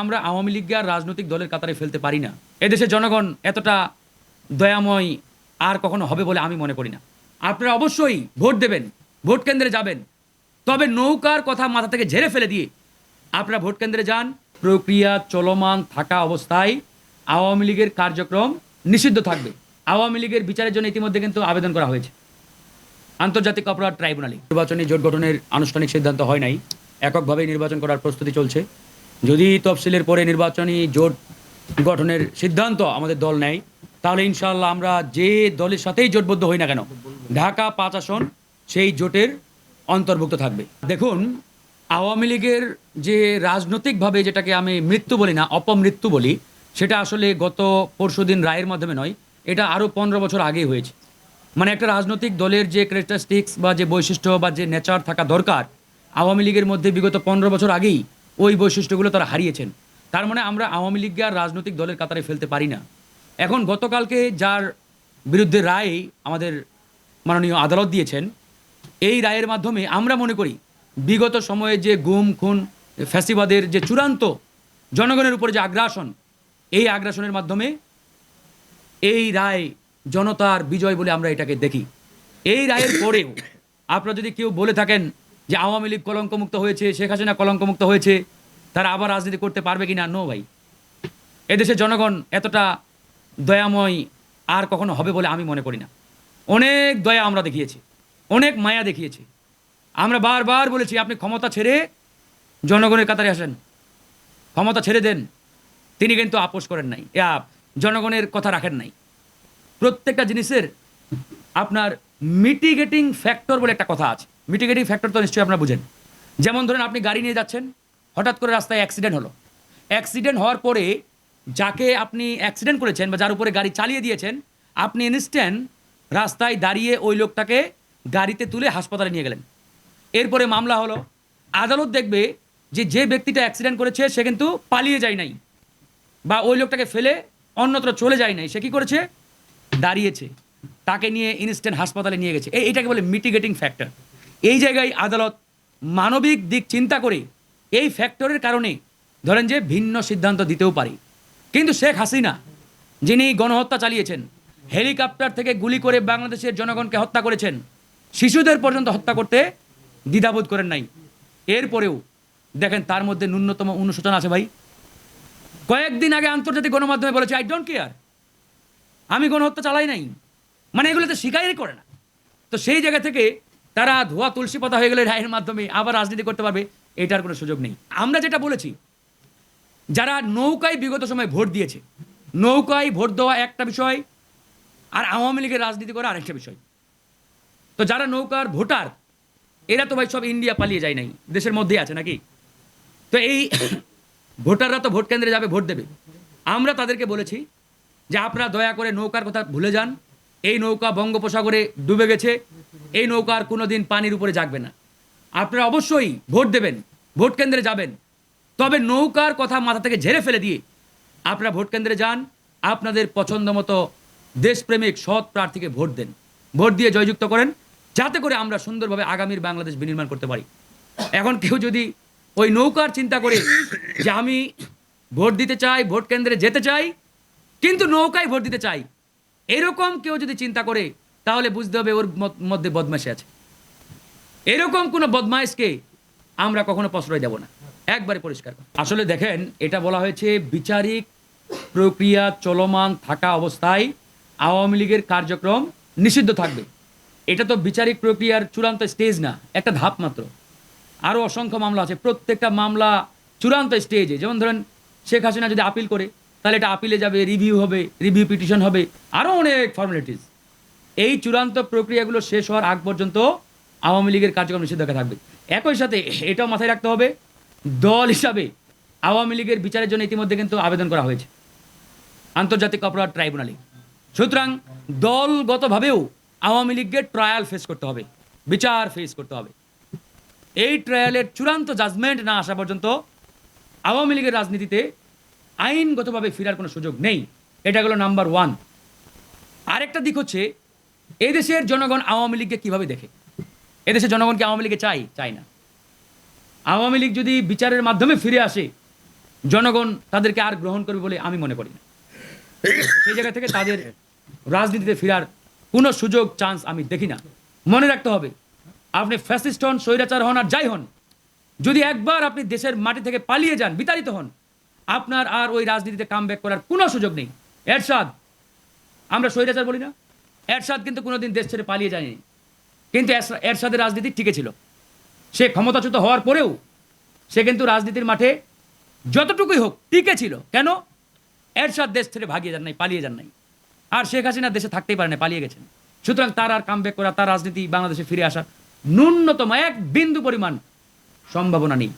আমরা আওয়ামী লীগকে আর রাজনৈতিক দলের কাতারে ফেলতে পারি না। এদেশের জনগণ এতটা দয়াময় আর কখনো হবে বলে আমি মনে করি না। আপনারা অবশ্যই ভোট দেবেন, ভোট কেন্দ্রে যাবেন। তবে নৌকার কথা মাথা থেকে ঝেড়ে ফেলে দিয়ে আপনারা ভোট কেন্দ্রে যান। প্রক্রিয়া চলমান থাকা অবস্থায় আওয়ামী লীগের কার্যক্রম নিষিদ্ধ থাকবে। আওয়ামী লীগের বিচারের জন্য ইতিমধ্যে কিন্তু আবেদন করা হয়েছে। আন্তর্জাতিক অপরাধ ট্রাইব্যুনালে নির্বাচনী জোট গঠনের আনুষ্ঠানিক সিদ্ধান্ত হয় নাই। এককভাবে নির্বাচন করার প্রস্তুতি চলছে। যদি তফসিলের পরে নির্বাচনী জোট গঠনের সিদ্ধান্ত আমাদের দল নেয়, তাহলে ইনশাআল্লাহ আমরা যে দলের সাথেই জোটবদ্ধ হই না কেন, ঢাকা পাঁচ আসন সেই জোটের অন্তর্ভুক্ত থাকবে। দেখুন, আওয়ামী লীগের যে রাজনৈতিকভাবে যেটাকে আমি মৃত্যু বলি না, অপমৃত্যু বলি, সেটা আসলে গত পরশুদিন রায়ের মাধ্যমে নয়, এটা আরও পনেরো বছর আগেই হয়েছে। মানে একটা রাজনৈতিক দলের যে ক্যারেক্টারিস্টিক্স বা যে বৈশিষ্ট্য বা যে নেচার থাকা দরকার, আওয়ামী লীগের মধ্যে বিগত পনেরো বছর আগেই ওই বৈশিষ্ট্যগুলো তারা হারিয়েছেন। তার মানে আমরা আওয়ামী লীগকে আর রাজনৈতিক দলের কাতারে ফেলতে পারি না। এখন গতকালকে যার বিরুদ্ধে রায় আমাদের মাননীয় আদালত দিয়েছেন, এই রায়ের মাধ্যমে আমরা মনে করি বিগত সময়ে যে গুম, খুন, ফ্যাসিবাদের যে চূড়ান্ত জনগণের উপরে যে আগ্রাসন, এই আগ্রাসনের মাধ্যমে এই রায় জনতার বিজয় বলে আমরা এটাকে দেখি। এই রায়ের পরেও আপনারা যদি কেউ বলে থাকেন যে আওয়ামী লীগ কলঙ্কমুক্ত হয়েছে, শেখ হাসিনা কলঙ্কমুক্ত হয়েছে, তারা আবার রাজনীতি করতে পারবে কি না নো ভাই। এদেশের জনগণ এতটা দয়াময় আর কখনো হবে বলে আমি মনে করি না। অনেক দয়া আমরা দেখিয়েছি, অনেক মায়া দেখিয়েছি। আমরা বারবার বলেছি, আপনি ক্ষমতা ছেড়ে জনগণের কাতারে আসেন। ক্ষমতা ছেড়ে দেন। তিনি কিন্তু আপোষ করেন নাই। জনগণের কথা রাখেন নাই। প্রত্যেকটা জিনিসের আপনার মিটিগেটিং ফ্যাক্টর বলে একটা কথা আছে। মিটিগেটিং ফ্যাক্টর তো নিশ্চয়ই আপনারা বুঝেন। যেমন ধরেন আপনি গাড়ি নিয়ে যাচ্ছেন, হঠাৎ করে রাস্তায় অ্যাক্সিডেন্ট হলো। অ্যাক্সিডেন্ট হওয়ার পরে যাকে আপনি অ্যাক্সিডেন্ট করেছেন বা যার উপরে গাড়ি চালিয়ে দিয়েছেন, আপনি ইনস্ট্যান্ট রাস্তায় দাঁড়িয়ে ওই লোকটাকে গাড়িতে তুলে হাসপাতালে নিয়ে গেলেন। এরপরে মামলা হলো, আদালত দেখবে যে যে ব্যক্তিটা অ্যাক্সিডেন্ট করেছে, সে কিন্তু পালিয়ে যায় নাই বা ওই লোকটাকে ফেলে অন্যত্র চলে যায় নাই। সে কী করেছে? দাঁড়িয়েছে। তাকে নিয়ে ইনস্ট্যান্ট হাসপাতালে নিয়ে গেছে। এই এটাকে বলে মিটিগেটিং ফ্যাক্টর এই জায়গায় আদালত মানবিক দিক চিন্তা করে এই ফ্যাক্টরের কারণে ধরেন যে ভিন্ন সিদ্ধান্ত দিতেও পারে। কিন্তু শেখ হাসিনা, যিনি গণহত্যা চালিয়েছেন, হেলিকপ্টার থেকে গুলি করে বাংলাদেশের জনগণকে হত্যা করেছেন, শিশুদের পর্যন্ত হত্যা করতে দ্বিধাবোধ করেন নাই। এরপরেও দেখেন তার মধ্যে ন্যূনতম অনুশোচনা আছে ভাই। কয়েকদিন আগে আন্তর্জাতিক গণমাধ্যমে বলেছে আই ডোন্ট কেয়ার আমি গণহত্যা চালাই নাই। মানে এগুলো তো স্বীকারই করে না। তো সেই জায়গা থেকে তারা ধোয়া তুলসী পাতা হয়ে গেলে রায়ের মাধ্যমে আবার রাজনীতি করতে পারবে, এটার কোনো সুযোগ নেই। আমরা যেটা বলেছি, যারা নৌকায় বিগত সময় ভোট দিয়েছে, নৌকায় ভোট দেওয়া একটা বিষয় আর আওয়ামী লীগের রাজনীতি করা আরেকটা বিষয়। তো যারা নৌকার ভোটার, এরা তো ভাই সব ইন্ডিয়া পালিয়ে যায় নাই, দেশের মধ্যেই আছে নাকি? তো এই ভোটাররা তো ভোট কেন্দ্রে যাবে, ভোট দেবে। আমরা তাদেরকে বলেছি যে আপনারা দয়া করে নৌকার কথা ভুলে যান। এই নৌকা বঙ্গোপসাগরে ডুবে গেছে এই নৌকা আর কোনো দিন পানির উপরে জাগবে না। আপনারা অবশ্যই ভোট দেবেন, ভোট কেন্দ্রে যাবেন। তবে নৌকার কথা মাথা থেকে ঝেড়ে ফেলে দিয়ে আপনারা ভোট কেন্দ্রে যান, আপনাদের পছন্দ মতো দেশপ্রেমিক, সৎ প্রার্থীকে ভোট দেন। ভোট দিয়ে জয়যুক্ত করেন, যাতে করে আমরা সুন্দরভাবে আগামীর বাংলাদেশ বিনির্মাণ করতে পারি। এখন কেউ যদি ওই নৌকার চিন্তা করে যে আমি ভোট দিতে চাই, ভোট কেন্দ্রে যেতে চাই, কিন্তু নৌকায় ভোট দিতে চাই, এরকম কেউ যদি চিন্তা করে তাহলে বুঝতে হবে ওর মধ্যে বদমাশি আছে। এরকম কোনো বদমাইশকে আমরা কখনো প্রশ্রয় দেব না। একবারে পরিষ্কার আসলে দেখেন, এটা বলা হয়েছে বিচারিক প্রক্রিয়া চলমান থাকা অবস্থায় আওয়ামী লীগের কার্যক্রম নিষিদ্ধ থাকবে। এটা তো বিচারিক প্রক্রিয়ার চূড়ান্ত স্টেজ না, একটা ধাপ মাত্র। আরও অসংখ্য মামলা আছে, প্রত্যেকটা মামলা চূড়ান্ত স্টেজে। যেমন ধরেন, শেখ হাসিনা যদি আপিল করে, তাহলে এটা আপিলে যাবে, রিভিউ হবে, রিভিউ পিটিশন হবে আরও অনেক ফর্মালিটিস এই চূড়ান্ত প্রক্রিয়াগুলো শেষ হওয়ার আগ পর্যন্ত আওয়ামী লীগের কার্যক্রম নিষেধাজ্ঞা থাকবে। একই সাথে এটাও মাথায় রাখতে হবে, দল হিসাবে আওয়ামী লীগের বিচারের জন্য ইতিমধ্যে কিন্তু আবেদন করা হয়েছে। আন্তর্জাতিক অপরাধ ট্রাইব্যুনালে। সুতরাং দলগতভাবেও আওয়ামী লীগকে ট্রায়াল ফেস করতে হবে, বিচার ফেস করতে হবে। এই ট্রায়ালের চূড়ান্ত জাজমেন্ট না আসা পর্যন্ত আওয়ামী লীগের রাজনীতিতে আইনগতভাবে ফেরার কোনো সুযোগ নেই। এটা হলো নাম্বার ওয়ান আরেকটা দিক হচ্ছে এদেশের জনগণ আওয়ামী লীগকে কীভাবে দেখে? এদেশের জনগণ কি আওয়ামী লীগে চাই চাই না। আওয়ামী লীগ যদি বিচারের মাধ্যমে ফিরে আসে, জনগণ তাদেরকে আর গ্রহণ করবে বলে আমি মনে করি না। সেই জায়গা থেকে তাদের রাজনীতিতে ফেরার কোনো সুযোগ, চান্স আমি দেখি না। মনে রাখতে হবে, আপনি ফ্যাসিস্ট হন, স্বৈরাচার হন আর যাই হন, যদি একবার আপনি দেশের মাটি থেকে পালিয়ে যান, বিতাড়িত হন, আপনার আর ওই রাজনীতিতে কাম করার কোনো সুযোগ নেই। এরশাদ, আমরা স্বৈরাচার বলি না? এরশাদ কিন্তু কোনোদিন দেশ ছেড়ে পালিয়ে যায়নি। কিন্তু এরশাদের রাজনীতি টিকে ছিল। সে ক্ষমতাচ্যুত হওয়ার পরেও সে কিন্তু রাজনীতির মাঠে যতটুকুই হোক টিকে ছিল। কেন? এরশাদ দেশ থেকে ভাগিয়ে যান নাই, পালিয়ে যান নাই। আর শেখ হাসিনা দেশে থাকতেই পারে না পালিয়ে গেছেন। সুতরাং তার আর কামব্যাক করা, তার রাজনীতি বাংলাদেশে ফিরে আসা ন্যূনতম এক বিন্দু পরিমাণ সম্ভাবনা নেই।